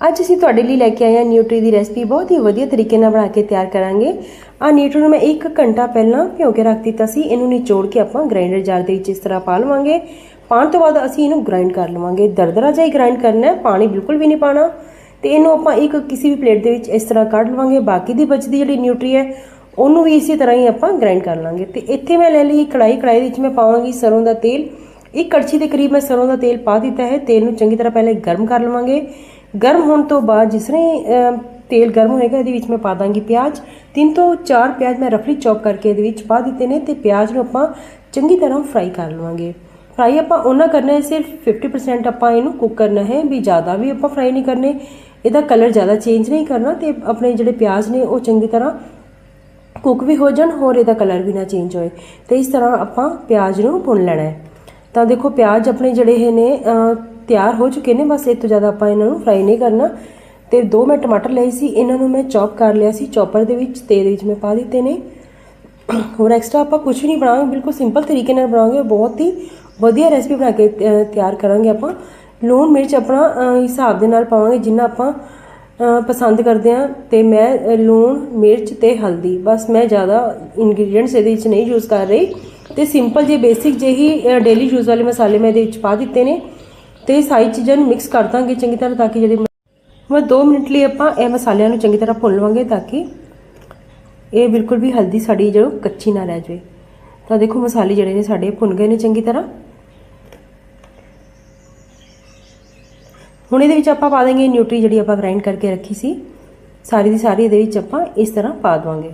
ਅੱਜ ਅਸੀਂ ਤੁਹਾਡੇ ਲਈ ਲੈ ਕੇ ਆਏ ਹਾਂ ਨਿਊਟਰੀ ਦੀ ਰੈਸਪੀ ਬਹੁਤ ਹੀ ਵਧੀਆ ਤਰੀਕੇ ਨਾਲ ਬਣਾ ਕੇ ਤਿਆਰ ਕਰਾਂਗੇ। ਆ ਨਿਊਟਰੀ ਨੂੰ ਮੈਂ 1 ਘੰਟਾ ਪਹਿਲਾਂ ਭਿਓ ਕੇ ਰੱਖ ਦਿੱਤਾ ਸੀ। ਇਹਨੂੰ ਨਿਚੋੜ ਕੇ ਆਪਾਂ ਗ੍ਰਾਈਂਡਰ ਜਾਰ ਦੇ ਵਿੱਚ ਇਸ ਤਰ੍ਹਾਂ ਪਾ ਲਵਾਂਗੇ। ਪਾਣ ਤੋਂ ਬਾਅਦ ਅਸੀਂ ਇਹਨੂੰ ਗ੍ਰਾਈਂਡ ਕਰ ਲਵਾਂਗੇ। ਦਰਦਰਾ ਜਿਹਾ ਹੀ ਗ੍ਰਾਈਂਡ ਕਰਨਾ ਪਾਣੀ ਬਿਲਕੁਲ ਵੀ ਨਹੀਂ ਪਾਣਾ ਤੇ ਇਹਨੂੰ ਆਪਾਂ ਇੱਕ ਕਿਸੇ ਵੀ ਪਲੇਟ ਦੇ ਵਿੱਚ ਇਸ ਤਰ੍ਹਾਂ ਕੱਢ ਲਵਾਂਗੇ। ਬਾਕੀ ਦੀ ਬਚਦੀ ਜਿਹੜੀ ਨਿਊਟਰੀ ਹੈ, ਉਹਨੂੰ ਵੀ ਇਸੇ ਤਰ੍ਹਾਂ ਹੀ ਆਪਾਂ ਗ੍ਰਾਈਂਡ ਕਰ ਲਾਂਗੇ। ਤੇ ਇੱਥੇ ਮੈਂ ਲੈ ਲਈ ਕੜਾਈ ਕੜਾਈ ਦੇ ਵਿੱਚ ਮੈਂ ਪਾਵਾਂਗੀ ਸਰੋਂ ਦਾ ਤੇਲ। ਇੱਕ ਕੜਛੀ ਦੇ ਕਰੀਬ ਮੈਂ ਸਰੋਂ ਦਾ ਤੇਲ ਪਾ ਦਿੱਤਾ ਹੈ। ਤੇਲ ਨੂੰ ਚੰਗੀ ਤਰ੍ਹਾਂ ਪਹਿਲੇ ਗਰਮ ਕਰ ਲਵਾਂਗੇ। ਗਰਮ ਹੋਣ ਤੋਂ ਬਾਅਦ ਜਿਸ ਤਰ੍ਹਾਂ ਤੇਲ ਗਰਮ ਹੋਏਗਾ, ਇਹਦੇ ਵਿੱਚ ਮੈਂ ਪਾ ਦਾਂਗੀ ਪਿਆਜ਼। ਤਿੰਨ ਤੋਂ ਚਾਰ ਪਿਆਜ਼ ਮੈਂ ਰਫਲੀ ਚੌਪ ਕਰਕੇ ਇਹਦੇ ਵਿੱਚ ਪਾ ਦਿੱਤੇ ਨੇ ਤੇ ਪਿਆਜ਼ ਨੂੰ ਆਪਾਂ ਚੰਗੀ ਤਰ੍ਹਾਂ ਫਰਾਈ ਕਰ ਲਵਾਂਗੇ। ਫਰਾਈ ਆਪਾਂ ਉਹਨਾਂ ਕਰਨਾ ਹੈ, ਸਿਰਫ 50% ਆਪਾਂ ਇਹਨੂੰ ਕੁੱਕ ਕਰਨਾ ਹੈ, ਵੀ ਜ਼ਿਆਦਾ ਵੀ ਆਪਾਂ ਫਰਾਈ ਨਹੀਂ ਕਰਨੇ। ਇਹਦਾ ਕਲਰ ਜ਼ਿਆਦਾ ਚੇਂਜ ਨਹੀਂ ਕਰਨਾ ਤੇ ਆਪਣੇ ਜਿਹੜੇ ਪਿਆਜ਼ ਨੇ, ਉਹ ਚੰਗੀ ਤਰ੍ਹਾਂ ਕੁੱਕ ਵੀ ਹੋ ਜਾਣ ਹੋਰ ਇਹਦਾ ਕਲਰ ਵੀ ਨਾ ਚੇਂਜ ਹੋਏ। ਤੇ ਇਸ ਤਰ੍ਹਾਂ ਆਪਾਂ ਪਿਆਜ਼ ਨੂੰ ਭੁੰਨ ਲੈਣਾ ਹੈ। ਤਾਂ ਦੇਖੋ, ਪਿਆਜ਼ ਆਪਣੇ ਜਿਹੜੇ ਇਹ ਨੇ ਤਿਆਰ ਹੋ ਚੁੱਕੇ ਨੇ ਬਸ ਇਹ ਤੋਂ ਜ਼ਿਆਦਾ ਆਪਾਂ ਇਹਨਾਂ ਨੂੰ ਫਰਾਈ ਨਹੀਂ ਕਰਨਾ। ਤੇ ਦੋ ਮੈਂ ਟਮਾਟਰ ਲਏ ਸੀ ਇਹਨਾਂ ਨੂੰ ਮੈਂ ਚੌਪ ਕਰ ਲਿਆ ਸੀ ਚੌਪਰ ਦੇ ਵਿੱਚ ਤੇਲ ਦੇ ਵਿੱਚ ਮੈਂ ਪਾ ਦਿੱਤੇ ਨੇ। ਹੋਰ ਐਕਸਟਰਾ ਆਪਾਂ ਕੁਝ ਨਹੀਂ ਬਣਾਵਾਂਗੇ ਬਿਲਕੁਲ ਸਿੰਪਲ ਤਰੀਕੇ ਨਾਲ ਬਣਾਵਾਂਗੇ ਬਹੁਤ ਹੀ ਵਧੀਆ ਰੈਸਪੀ ਬਣਾ ਕੇ ਅਹ, ਤਿਆਰ ਕਰਾਂਗੇ ਆਪਾਂ। ਲੂਣ ਮਿਰਚ ਆਪਣਾ ਹਿਸਾਬ ਦੇ ਨਾਲ ਪਾਵਾਂਗੇ ਜਿੰਨਾ ਆਪਾਂ ਪਸੰਦ ਕਰਦੇ ਆ ਤੇ ਮੈਂ ਲੂਣ ਮਿਰਚ ਤੇ ਹਲਦੀ ਬਸ ਮੈਂ ਜ਼ਿਆਦਾ ਇੰਗਰੀਡੀਅੰਟਸ ਇਹਦੇ ਵਿੱਚ ਨਹੀਂ ਯੂਜ਼ ਕਰ ਰਹੀ। ਤੇ ਸਿੰਪਲ ਜੇ ਬੇਸਿਕ ਜਿਹੀ ਡੇਲੀ ਯੂਜ਼ ਵਾਲੇ ਮਸਾਲੇ ਮੈਂ ਇਹਦੇ ਵਿੱਚ ਪਾ ਦਿੱਤੇ ਨੇ। ਤੇ ਸਾਰੀ ਚੀਜ਼ਾਂ ਨੂੰ ਮਿਕਸ ਕਰ ਦਾਂਗੇ ਚੰਗੀ ਤਰ੍ਹਾਂ ਤਾਂ ਕਿ ਜਿਹੜੇ ਮੈਂ 2 ਮਿੰਟ ਲਈ ਆਪਾਂ ਇਹ ਮਸਾਲਿਆਂ ਨੂੰ ਚੰਗੀ ਤਰ੍ਹਾਂ ਭੁੰਨ ਲਵਾਂਗੇ ਤਾਂ ਕਿ ਇਹ ਬਿਲਕੁਲ ਵੀ ਹਲਦੀ ਸਾਡੀ ਜੋ ਕੱਚੀ ਨਾ ਰਹਿ ਜਾਵੇ। ਤਾਂ ਦੇਖੋ ਮਸਾਲੇ ਜਿਹੜੇ ਨੇ ਸਾਡੇ ਭੁੰਨ ਗਏ ਨੇ ਚੰਗੀ ਤਰ੍ਹਾਂ। ਹੁਣ ਇਹਦੇ ਵਿੱਚ ਆਪਾਂ ਪਾ ਦਾਂਗੇ ਨਿਊਟਰੀ ਜਿਹੜੀ ਆਪਾਂ ਗ੍ਰਾਈਂਡ ਕਰਕੇ ਰੱਖੀ ਸੀ। ਸਾਰੀ ਦੀ ਸਾਰੀ ਇਹਦੇ ਵਿੱਚ ਆਪਾਂ ਇਸ ਤਰ੍ਹਾਂ ਪਾ ਦਵਾਂਗੇ।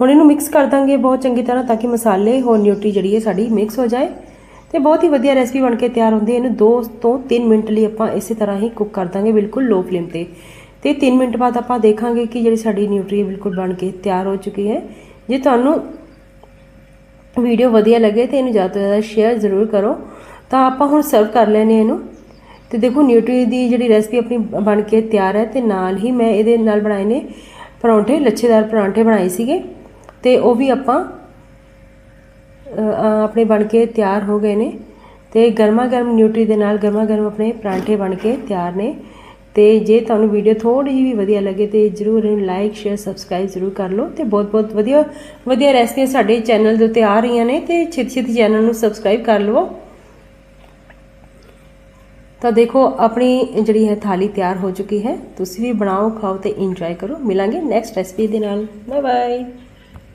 ਹੁਣ ਇਹਨੂੰ ਮਿਕਸ ਕਰ ਦਾਂਗੇ ਬਹੁਤ ਚੰਗੀ ਤਰ੍ਹਾਂ ਤਾਂ ਕਿ ਮਸਾਲੇ ਹੋਰ ਨਿਊਟਰੀ ਜਿਹੜੀ ਹੈ ਸਾਡੀ ਮਿਕਸ ਹੋ ਜਾਏ। ਤੇ ਬਹੁਤ ਹੀ ਵਧੀਆ ਰੈਸਪੀ ਬਣ ਕੇ ਤਿਆਰ ਹੁੰਦੀ ਹੈ। ਇਹਨੂੰ 2 ਤੋਂ 3 ਮਿੰਟ ਲਈ ਆਪਾਂ ਇਸੇ ਤਰ੍ਹਾਂ ਹੀ ਕੁੱਕ ਕਰ ਦਾਂਗੇ ਬਿਲਕੁਲ ਲੋ ਫਲੇਮ ਤੇ। ਤੇ 3 ਮਿੰਟ ਬਾਅਦ ਆਪਾਂ ਦੇਖਾਂਗੇ ਕਿ ਜਿਹੜੀ ਸਾਡੀ ਨਿਊਟਰੀ ਬਿਲਕੁਲ ਬਣ ਕੇ ਤਿਆਰ ਹੋ ਚੁੱਕੀ ਹੈ। ਜੇ ਤੁਹਾਨੂੰ ਵੀਡੀਓ ਵਧੀਆ ਲੱਗੇ ਤੇ ਇਹਨੂੰ ਜ਼ਿਆਦਾ ਤੋਂ ਜ਼ਿਆਦਾ ਸ਼ੇਅਰ ਜ਼ਰੂਰ ਕਰੋ। ਤਾਂ ਆਪਾਂ ਹੁਣ ਸਰਵ ਕਰ ਲੈਨੇ ਇਹਨੂੰ। ਤੇ ਦੇਖੋ ਨਿਊਟਰੀ ਦੀ ਜਿਹੜੀ ਰੈਸਪੀ ਆਪਣੀ ਬਣ ਕੇ ਤਿਆਰ ਹੈ ਤੇ ਨਾਲ ਹੀ ਮੈਂ ਇਹਦੇ ਨਾਲ ਬਣਾਏ ਨੇ ਪਰੌਂਠੇ, ਲੱਛੇਦਾਰ ਪਰੌਂਠੇ ਬਣਾਏ ਸੀਗੇ। ਤੇ ਉਹ ਵੀ ਆਪਾਂ ਆਪਣੇ ਬਣ ਕੇ ਤਿਆਰ ਹੋ ਗਏ ਨੇ ਤੇ ਗਰਮਾ ਗਰਮ ਨਿਊਟਰੀ ਦੇ ਨਾਲ ਗਰਮਾ ਗਰਮ ਆਪਣੇ ਪਰਾਂਠੇ ਬਣ ਕੇ ਤਿਆਰ ਨੇ ਤੇ ਜੇ ਤੁਹਾਨੂੰ ਵੀਡੀਓ ਥੋੜੀ ਜਿਹੀ ਵੀ ਵਧੀਆ ਲੱਗੇ ਤੇ ਜਰੂਰ ਇਹਨੂੰ ਲਾਈਕ ਸ਼ੇਅਰ ਸਬਸਕ੍ਰਾਈਬ ਜਰੂਰ ਕਰ ਲਓ ਤੇ ਬਹੁਤ ਬਹੁਤ ਵਧੀਆ ਵਧੀਆ ਰੈਸਪੀਆਂ ਸਾਡੇ ਚੈਨਲ ਦੇ ਉੱਤੇ ਆ ਰਹੀਆਂ ਨੇ ਤੇ ਛੇਤੀ ਛੇਤੀ ਚੈਨਲ ਨੂੰ ਸਬਸਕ੍ਰਾਈਬ ਕਰ ਲਵੋ। ਤਾਂ ਦੇਖੋ, ਆਪਣੀ ਜਿਹੜੀ ਹੈ ਥਾਲੀ ਤਿਆਰ ਹੋ ਚੁੱਕੀ ਹੈ, ਤੁਸੀਂ ਵੀ ਬਣਾਓ, ਖਾਓ ਤੇ ਇੰਜੋਏ ਕਰੋ। ਮਿਲਾਂਗੇ ਨੈਕਸਟ ਰੈਸਪੀ ਦੇ ਨਾਲ। Bye bye